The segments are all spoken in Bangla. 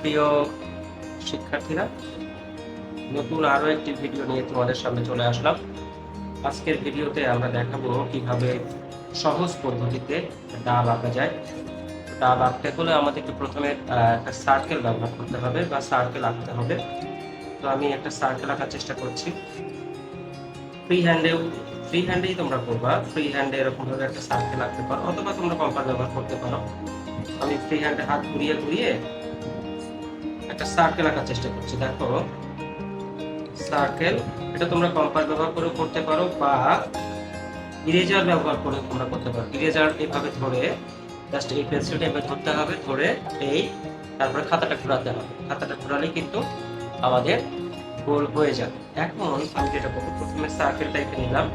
সুপ্রিয় শিক্ষার্থীরা, নতুন আরও একটি ভিডিও নিয়ে তোমাদের সামনে চলে আসলাম। আজকের ভিডিওতে আমরা দেখাবো কীভাবে সহজ পদ্ধতিতে ডাব আঁকা যায়। ডাব আঁকতে হলে আমাদেরকে প্রথমে একটা সার্কেল ব্যবহার করতে হবে বা সার্কেল আঁকতে হবে। তো আমি একটা সার্কেল আঁকার চেষ্টা করছি। ফ্রি হ্যান্ডেও ফ্রি হ্যান্ডেই তোমরা করবা। ফ্রি হ্যান্ডে এরকম ভাবে একটা সার্কেল আঁকতে পারো, অথবা তোমরা কম্পাস ব্যবহার করতে পারো। আমি ফ্রি হ্যান্ডে হাত ঘুরিয়ে ঘুরিয়ে সার্কেল আঁকার চেষ্টা করছি। দেখো সার্কেল এটা তোমরা কম্পাস ব্যবহার করে করতে পারো বা ইরেজার ব্যবহার করে তোমরা করতে পারো। ইরেজার এভাবে ধরে জাস্ট এই পেন্সিলটা এভাবে ধরতে হবে, ধরে এই তারপরে খাতাটা ঘোরাতে হবে। খাতাটা ঘোরালে কিন্তু আমাদের গোল হয়ে যাবে। এখন আমি যেটা করব, প্রথমে সার্কেলটা এঁকে নিলাম।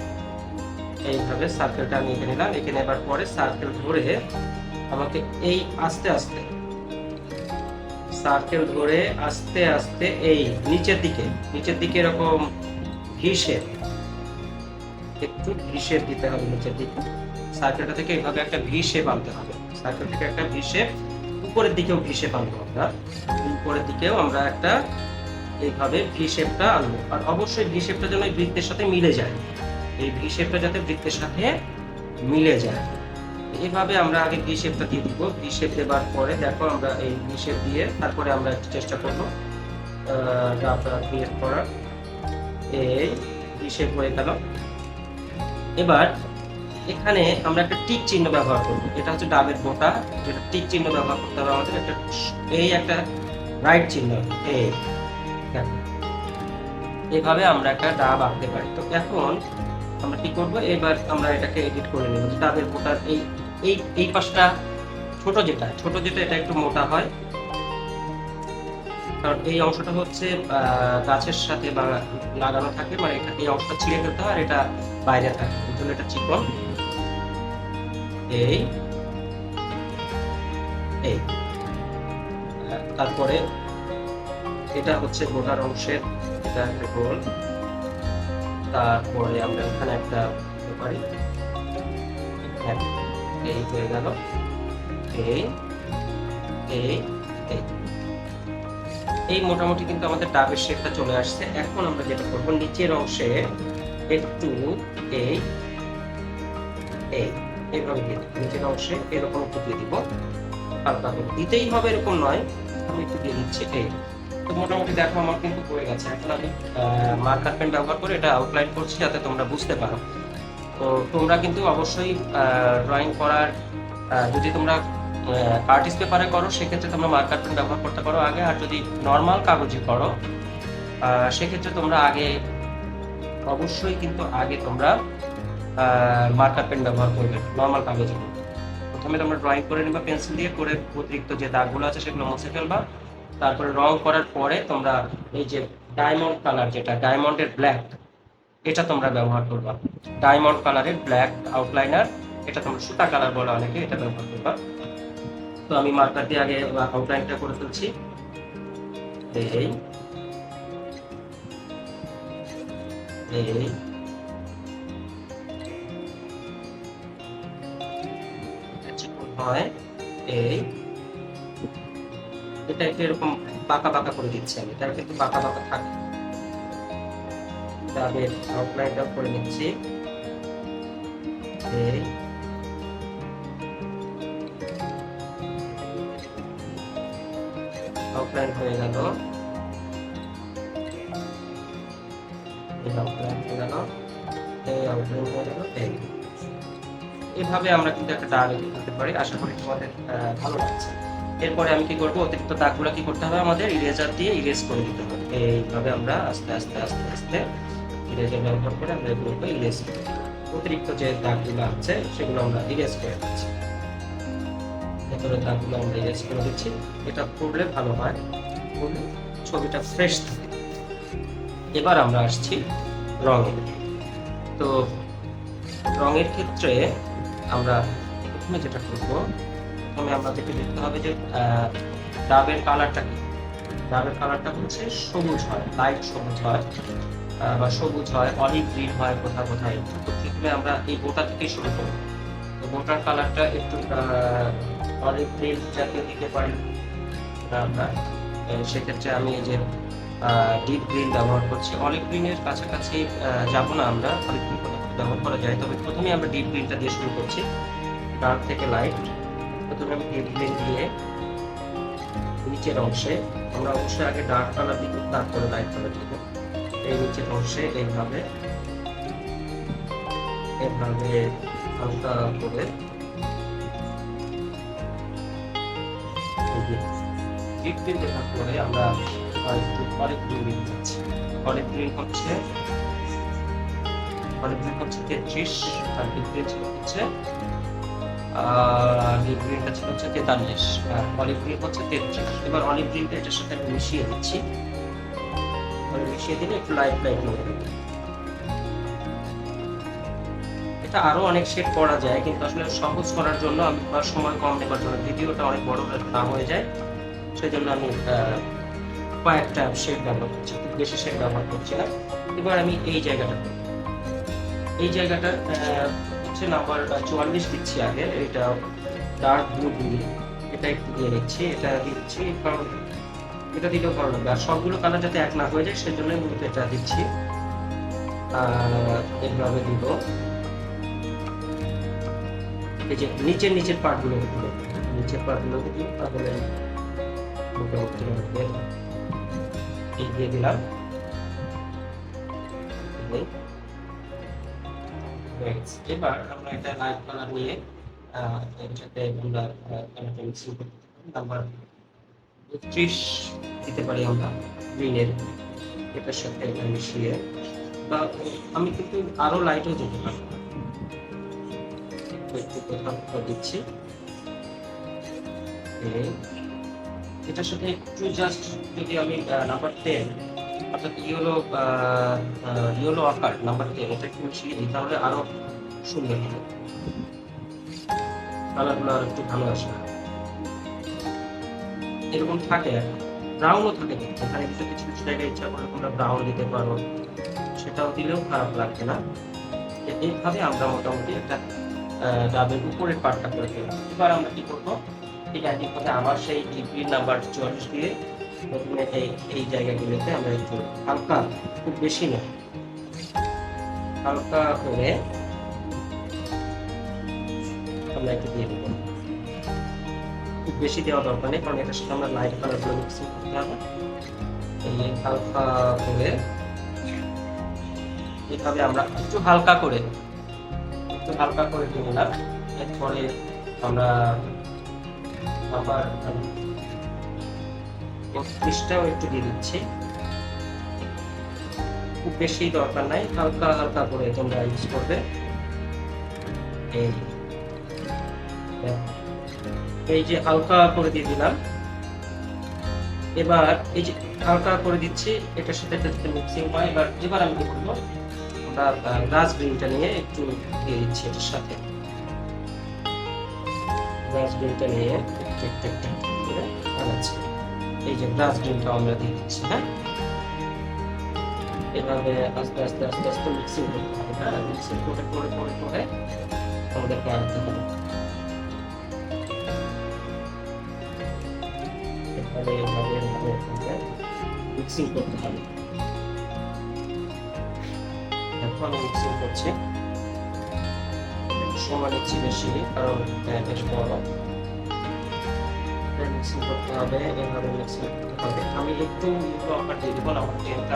এইভাবে সার্কেলটা আমি এঁকে নিলাম। এঁকে নেবার পরে সার্কেল ধরে আমাকে এই আস্তে আস্তে সার্কেল ধরে আস্তে আস্তে এই নিচের দিকে নিচের দিকে এরকম শেপ একটু শেপ দিতে হবে নিচের দিকে। সার্কেলটা থেকে এইভাবে একটা ভি শেপ আনতে হবে। সার্কেল থেকে একটা ভি উপরের দিকেও ভি শেপ আমরা। উপরের দিকেও আমরা একটা এইভাবে ভি শেপটা আনব। আর অবশ্যই ভি যেন এই বৃত্তের সাথে মিলে যায়। এই ভি শেপটা যাতে বৃত্তের সাথে মিলে যায়। এইভাবে আমরা আগে ভি শেপটা দিয়ে দিব। ভি শেপ দেবার পরে দেখো আমরা এই ভি শেপ দিয়ে তারপরে আমরা চেষ্টা করব ডাবটা ক্রিয়েট করার। এই ভি শেপ হয়ে গেল। এবার এখানে আমরা একটা টিক চিহ্ন ব্যবহার করব। এটা হচ্ছে ডাবের বোটা। যেটা টিক চিহ্ন ব্যবহার করতে হবে আমাদের। একটা এই একটা রাইট চিহ্ন। এই এভাবে আমরা একটা ডাব আঁকতে পারি। তো এখন আমরা কি করব? এবার আমরা এটাকে এডিট করে নেব। ডাবের বোটার এই এই এই পাশটা ছোট যেটা ছোট যেটা এটা একটু মোটা হয়। কারণ এই অংশটা হচ্ছে গাছের সাথে বা লাগানো থাকে মানে এটা- এই অংশটা ছিঁড়ে ফেলতে হয় আর এটা বাইরে থাকে, এই জন্য এটা চিকন। এই এই। তারপরে এটা হচ্ছে গোটার অংশের, এটা একটা গোল। তারপরে আমরা এখানে একটা পারি। এই হয়ে গেল। এই এই এই। মোটামুটি কিন্তু আমাদের ডাবের শেপটা চলে আসছে। এখন আমরা যেটা করব, নিচের অংশে একটু এই এই এইভাবে দিয়ে। নিচের অংশে এরকম একটু দিয়ে দিব। হালকা করে। দিতেই হবে এরকম নয়। আমি একটু দিয়ে দিচ্ছি। এই। তো মোটামুটি দেখো, আমার কিন্তু হয়ে গেছে। এখন আমি মার্কার পেন ব্যবহার করে এটা আউটলাইন করছি যাতে তোমরা বুঝতে পারো। তো তোমরা কিন্তু অবশ্যই ড্রয়িং করার যদি তোমরা আর্টিস্ট পেপারে করো, সেক্ষেত্রে তোমরা মার্কার পেন ব্যবহার করতে পারো আগে। আর যদি নর্মাল কাগজে করো সেক্ষেত্রে তোমরা আগে, অবশ্যই কিন্তু আগে তোমরা মার্কার পেন ব্যবহার করবে নর্মাল কাগজে। প্রথমে তোমরা ড্রয়িং করে নেবা পেন্সিল দিয়ে, করে অতিরিক্ত যে দাগগুলো আছে সেগুলো মুছে ফেলবা। তারপরে রং করার পরে তোমরা এই যে ডায়মন্ড কালার যেটা ডায়মন্ডের ব্ল্যাক এটা তোমরা ব্যবহার করবা। ডায়মন্ড কালারের ব্ল্যাক আউটলাইনার এটা তোমরা সুতা কালার বলে অনেকে এটা ব্যবহার করবা। তো আমি মার্কার দিয়ে আগে আউটলাইনটা করে ফেলছি এই এই এটা একটু এরকম বাঁকা বাঁকা করে দিচ্ছি আমি। এটা কিন্তু বাঁকা বাঁকা থাকে ডাবের আউটলাইনটা করে নিচ্ছি। আউটলাইন হয়ে গেল। আউটলাইন হয়ে গেল। এই আউটলাইন হয়ে গেল। এই। এভাবে আমরা কিন্তু একটা দাগ করতে পারি। আশা করি তোমাদের ভালো লাগছে। এরপরে আমি কি করব? অতিরিক্ত দাগগুলো কি করতে হবে আমাদের? ইরেজার দিয়ে ইরেজ করে দিতে হবে। এইভাবে আমরা আস্তে আস্তে আস্তে আস্তে ইরেজার ব্যবহার করে আমরা এগুলোকে ইরেজ করি। অতিরিক্ত যে দাগগুলো আছে, সেগুলো আমরা ইরেজ করে দিচ্ছি। ভেতরের দাগগুলো আমরা ইরেজ করে দিচ্ছি। এটা করলে ভালো হয়। করলে ছবিটা ফ্রেশ থাকে। এবার আমরা আসছি রঙে তো রঙের ক্ষেত্রে আমরা প্রথমে যেটা করব, প্রথমে আমাদেরকে দেখতে হবে যে ডাবের কালারটা কি? ডাবের কালারটা হচ্ছে সবুজ হয় লাইট সবুজ হয়। বা সবুজ হয় অনেক গ্রিন হয় কোথাও কোথায়। তো প্রথমে আমরা এই গোটা থেকেই শুরু করব। তো গোটার কালারটা একটু অনেক গ্রিন জাতীয় দিতে পারি আমরা। সেক্ষেত্রে আমি এই যে ডিপ গ্রিন ব্যবহার করছি। অলিভ গ্রিনের কাছাকাছি যাব না আমরা। অলিভ গ্রিন ব্যবহার করা যায়। তবে প্রথমে আমরা ডিপ গ্রিনটা দিয়ে শুরু করছি। ডার্ক থেকে লাইট। প্রথমে আমি ডিপ গ্রিন দিয়ে নিচের অংশে, আমরা অবশ্যই আগে ডার্ক কালার দিব তারপরে লাইট কালার দিব এই নিচের অংশে এইভাবে। এভাবে হালকা করে। ডিপ গ্রিন দেখার পরে আমরা গ্রিন দিতে যাচ্ছি। অলিভ গ্রিন হচ্ছে অলিভ গ্রিন হচ্ছে তেত্রিশ, আর ডিপ গ্রিন ছিল হচ্ছে ডিপ গ্রিনটা ছিল হচ্ছে তেতাল্লিশ, আর অলিভ হচ্ছে তেত্রিশ। এবার অলিভ গ্রিনটা এটার সাথে মিশিয়ে দিচ্ছি। মানে মিশিয়ে দিলে একটু লাইট লাইট যাবে এটা আরও অনেক শেড করা যায়, কিন্তু আসলে সহজ করার জন্য আমি সময় কম নেবার জন্য ভিডিওটা অনেক বড় না হয়ে যায়। সেই জন্য আমি কয়েকটা শেড ব্যবহার করছি বেশি শেড ব্যবহার করছি না এবার আমি এই জায়গাটা এই জায়গাটা হচ্ছে নাম্বার চুয়াল্লিশ দিচ্ছি আগে, এটা ডার্ক ব্লু এটা একটু দিয়ে নিচ্ছি, এটা দিচ্ছি কারণ এটা দিলেও ভালো লাগবে আর সবগুলো কালার যাতে এক না হয়ে যায় সেই জন্য মূলত এটা দিচ্ছি। এইভাবে দিব। এই যে নিচের নিচের পার্টগুলো দিব। নিচের পার্টগুলো দিব তাহলে আমাকে এই দিয়ে দিলাম। এবার আমরা একটা লাইট কালার নিয়ে সাথে আমরা ত্রিশ দিতে পারি আমরা গ্রিনের এটার সাথে এটা মিশিয়ে। বা আমি কিন্তু আরও লাইটও দিতে পারি দিচ্ছি। এটার সাথে একটু জাস্ট যদি আমি নাম্বার টেন অর্থাৎ ইয়েলো ইয়েলো আকার নাম্বার টেন এটা একটু মিশিয়ে দিই, তাহলে আরও সুন্দর হবে। কালারগুলো আর একটু ভালো আসবে। এরকম থাকে ব্রাউনও থাকে কিন্তু এখানে কিছু কিছু কিছু জায়গায় ইচ্ছা করলে তোমরা ব্রাউন দিতে পারো। সেটাও দিলেও খারাপ লাগবে না। এইভাবে আমরা মোটামুটি একটা ডাবের উপরের পার্টটা করে ফেলব এবার আমরা কি করব? ঠিক একই কথা আবার সেই ডিগ্রি নাম্বার চুয়াল্লিশ দিয়ে প্রথমে এই এই জায়গাগুলোতে আমরা একটু হালকা, খুব বেশি না, হালকা করে আমরা একটু দিয়ে দেবো। খুব বেশি দেওয়া দরকার নেই, কারণ এটার সাথে আমরা লাইট কালারগুলো মিক্সিং করতে হবে। এই হালকা করে এভাবে আমরা একটু হালকা করে, একটু হালকা করে দিয়ে নিলাম এরপরে আমরা আবার বত্রিশটাও একটু দিয়ে দিচ্ছি। খুব বেশি দরকার নাই, হালকা হালকা করে তোমরা ইউজ করবে। এই এই যে হালকা করে দিয়ে দিলাম। এবার এই যে হালকা করে দিচ্ছি, এটার সাথে এটা যাতে মিক্সিং হয়। এবার এবার আমি করব? আমরা গ্লাস গ্রিনটা নিয়ে একটু দিয়ে দিচ্ছি এটার সাথে। নিয়ে একটু একটু একটু একটু বানাচ্ছি এই যে আমরা দিয়ে দিচ্ছি হ্যাঁ? এভাবে আস্তে আস্তে আস্তে আস্তে মিক্সিং করতে হবে হ্যাঁ? মিক্সিং করে করে করে করে আমাদেরকে আনতে হবে। মিক্সিং করতে হবে। এখন মিক্সিং করছি। সময় নিচ্ছি বেশি, কারণ বেশ বড় মিক্সিং করতে হবে, এভাবে মিক্সিং করতে হবে। আমি একটু লঙ্কা দিয়ে দেবো আমার দিব।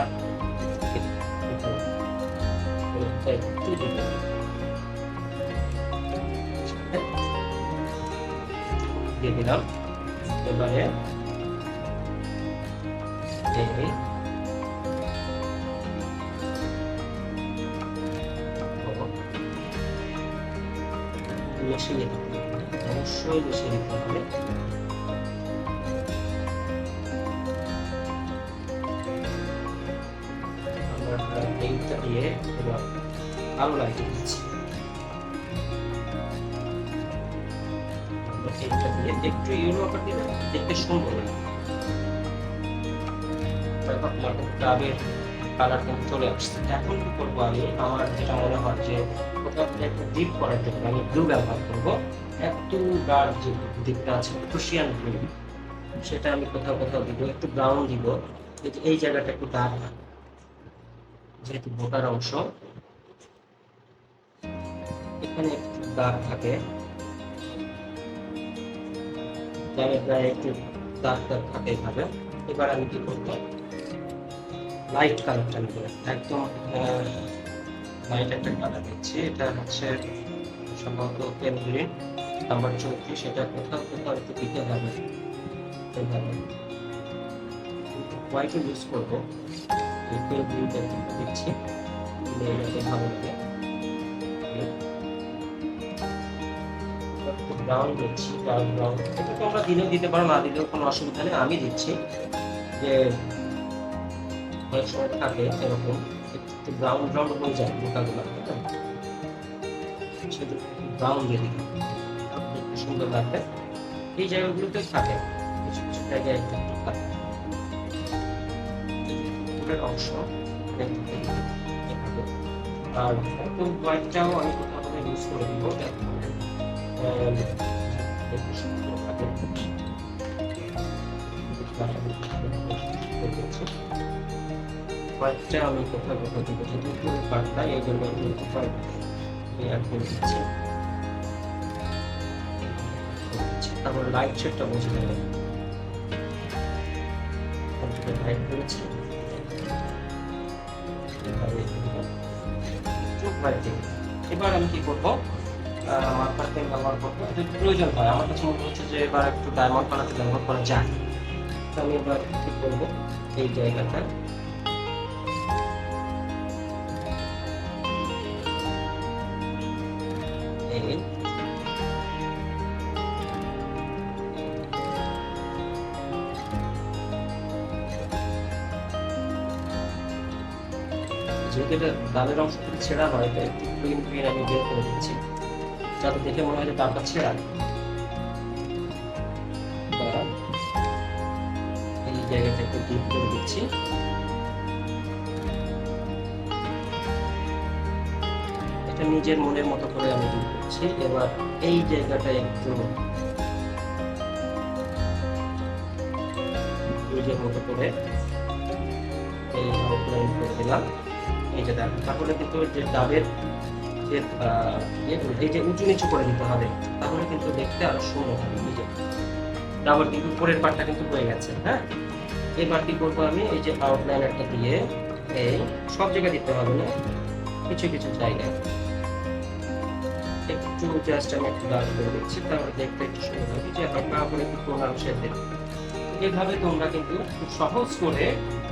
দিয়ে দিলাম। এবারে দিতে হবে অবশ্যই হবে আমরা এইটা দিয়ে আরও লাগিয়ে দিয়ে একটু ইউরো আকার দেখতে সুন্দর লাগে। কিন্তু ডাবের কালার কিন্তু চলে আসছে। এখন কি করব আমি? আমার যেটা মনে হয় যে কোথাও একটু ডিপ করার জন্য আমি ব্লু ব্যবহার করব। একটু ডার্ক যে দিকটা আছে ক্রুশিয়ান ব্লু সেটা আমি কোথাও কোথাও দিব, একটু ব্রাউন দিব। এই জায়গাটা একটু ডার্ক যেহেতু বোটার অংশ। এখানে একটু দাগ থাকে। দাগের গায়ে একটু দাগ দাগ থাকে এভাবে। এবার আমি কি করব? লাইট কালারটা নেব। একদম লাইট একটা কালার দিচ্ছি এটা হচ্ছে সম্ভবত পেন গ্রিন নাম্বার চৌত্রিশ সেটা কোথাও কোথাও একটু দিতে হবে। হোয়াইট ইউজ করব। পেন গ্রিনটা দিচ্ছি। ভালো লাগে। ব্রাউন দিচ্ছি ডার্ক ব্রাউন এটা তোমরা দিলেও দিতে পারো, না দিলেও কোনো অসুবিধা নেই। আমি দিচ্ছি। যে অনেক সময় থাকে এরকম। একটু ব্রাউন ব্রাউন হয়ে যায় মোটাগুলো সেটা ব্রাউন দিয়ে দেখতে সুন্দর লাগবে। এই জায়গাগুলোতে থাকে। কিছু কিছু জায়গায় একটু থাকে। অংশ আর একটু হোয়াইটটাও আমি কোথাও ইউজ করে দিব দেখতে সুন্দর হোয়াইটটা আমি কোথাও দিব যেহেতু ফুলের পাটটা এই জন্য আমি হোয়াইট অ্যাড করে দিচ্ছি তারপর লাইট শেডটা বুঝে নেবে লাইট করেছি। এবার আমি কি করব মাথার তেল ব্যবহার করব যদি প্রয়োজন হয় আমার কাছে মনে হচ্ছে যে এবার একটু ডায়মন্ড বানাতে ব্যবহার করা যায় তো আমি এবার কি করব এই জায়গাটা এই যেহেতু এটা ডালের অংশ থেকে ছেঁড়া হয়, তাই গ্রিন গ্রিন আমি বের করে দিচ্ছি। যাতে দেখে মনে হয় যে ডালটা ছেঁড়া। এই জায়গাটা একটু ডিপ করে দিচ্ছি। নিজের মনের মতো করে আমি ডিপ করছি। এবার এই জায়গাটা একটু নিজের মতো করে এই আউটলাইন করে দিলাম। এই যে দেখো তাহলে কিন্তু যে ডাবের যে আহ, এই যে উঁচু নিচু করে দিতে হবে তাহলে কিন্তু দেখতে আরও সুন্দর হবে। যে ডাবের কিন্তু উপরের পাটটা কিন্তু হয়ে গেছে হ্যাঁ? এবার কি করব আমি? এই যে আউটলাইন একটা দিয়ে এই সব জায়গায় দিতে হবে না কিছু কিছু জায়গায়। একটু জাস্ট আমি একটু ডার্ক করে দিচ্ছি, তাহলে দেখতে একটু সুন্দর হবে। যে হালকা করে একটু টোনাল শেপের এভাবে তোমরা কিন্তু খুব সহজ করে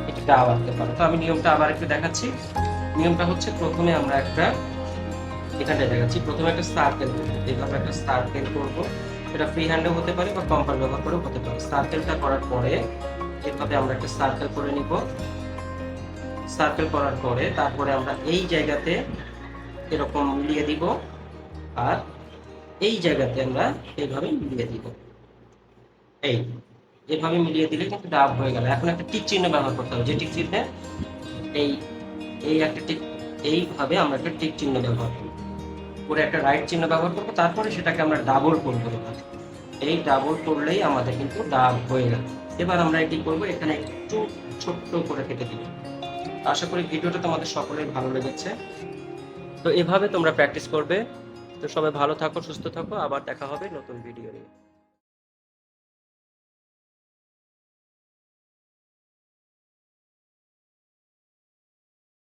একটু ডাব আঁকতে পারো। তো আমি নিয়মটা আবার একটু দেখাচ্ছি। নিয়মটা হচ্ছে প্রথমে আমরা একটা এখানে দেখাচ্ছি। প্রথমে একটা সার্কেল এইভাবে একটা সার্কেল করব, সেটা ফ্রি হ্যান্ডও হতে পারে বা কম্পার ব্যবহার করেও হতে পারে। সার্কেলটা করার পরে এভাবে আমরা একটা সার্কেল করে নিব সার্কেল করার পরে তারপরে আমরা এই জায়গাতে এরকম মিলিয়ে দিব। আর এই জায়গাতে আমরা এইভাবে মিলিয়ে দিব। এই, এভাবে মিলিয়ে দিলে কিন্তু ডাব হয়ে গেল। এখন একটা টিক চিহ্ন ব্যবহার করতে হবে। যে টিক চিহ্নে এই এই একটা টিক, এইভাবে আমরা একটা টিক চিহ্ন ব্যবহার করব করে একটা রাইট চিহ্ন ব্যবহার করব, তারপরে সেটাকে আমরা ডাবল করব। এই ডাবল করলেই আমাদের কিন্তু ডাব হয়ে গেল। এবার আমরা এটি করব? এখানে একটু ছোট্ট করে কেটে দিব। আশা করি ভিডিওটা তোমাদের সকলের ভালো লেগেছে। তো এভাবে তোমরা প্র্যাকটিস করবে। তো সবাই ভালো থাকো সুস্থ থাকো আবার দেখা হবে নতুন ভিডিও নিয়ে।